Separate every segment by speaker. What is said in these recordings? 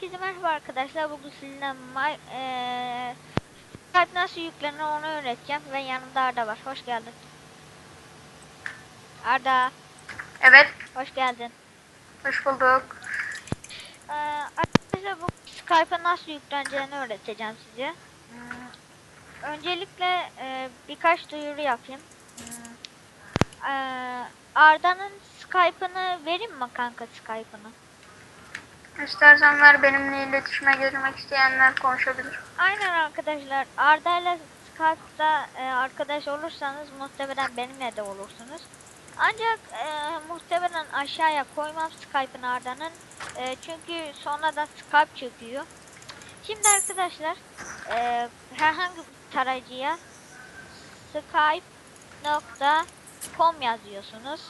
Speaker 1: Herkese merhaba arkadaşlar. Bugün sizinle my, eee Skype nasıl yüklenir onu öğreteceğim ve yanımda Arda var. Hoş geldin. Arda,
Speaker 2: Evet,
Speaker 1: hoş geldin.
Speaker 2: hoş bulduk.
Speaker 1: Eee arkadaşlar bu Skype'a nasıl yükleneceğini öğreteceğim size. Hmm, Öncelikle eee, birkaç duyuru yapayım. Hmm, eee, Arda'nın Skype'ını vereyim mi kanka Skype'ını?
Speaker 2: İstersen ver benimle iletişime geçmek isteyenler konuşabilir.
Speaker 1: Aynen arkadaşlar. Arda ile Skype'da e, arkadaş olursanız muhtemelen benimle de olursunuz. Ancak e, muhtemelen aşağıya koymam Skype'ın Arda'nın. E, çünkü sonra da Skype çöküyor. Şimdi arkadaşlar e, herhangi bir tarayıcıya skype.com yazıyorsunuz.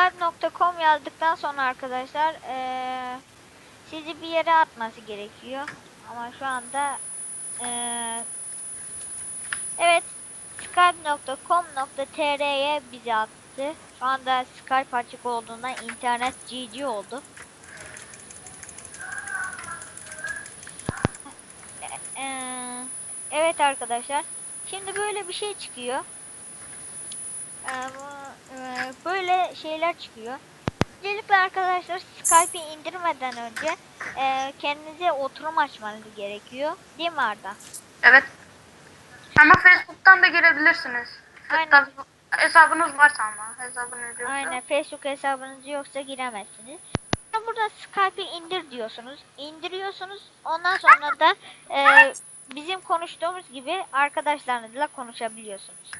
Speaker 1: Skype.com yazdıktan sonra arkadaşlar eee sizi bir yere atması gerekiyor. Ama şu anda eee evet skype.com.tr'ye bizi attı. Şu anda Skype açık olduğundan internet GG oldu. Evet arkadaşlar. Şimdi böyle bir şey çıkıyor. Eee, bu- eee, böyle şeyler çıkıyor. Öncelikle arkadaşlar Skype'i indirmeden önce eee, kendinize oturum açmanız gerekiyor. Değil mi Arda?
Speaker 2: Evet. Ama Facebook'tan da girebilirsiniz.
Speaker 1: Aynen.
Speaker 2: Hesabınız varsa ama hesabınız yoksa.
Speaker 1: Aynen Facebook hesabınız yoksa giremezsiniz. Burada Skype'i indir diyorsunuz. İndiriyorsunuz. Ondan sonra da eee, bizim konuştuğumuz gibi arkadaşlarınızla konuşabiliyorsunuz.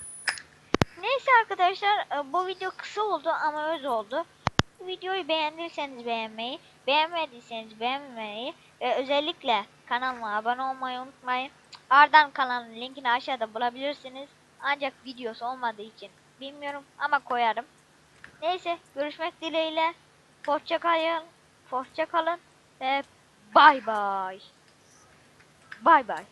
Speaker 1: Arkadaşlar e, bu video kısa oldu ama öz oldu. Videoyu beğendiyseniz beğenmeyi, beğenmediyseniz beğenmeyi ve özellikle kanalıma abone olmayı unutmayın. Arda'nın kanalının linkini aşağıda bulabilirsiniz. Ancak videosu olmadığı için bilmiyorum ama koyarım. Neyse görüşmek dileğiyle. Hoşça kalın. Hoşça kalın ve bay bay. Bay bay.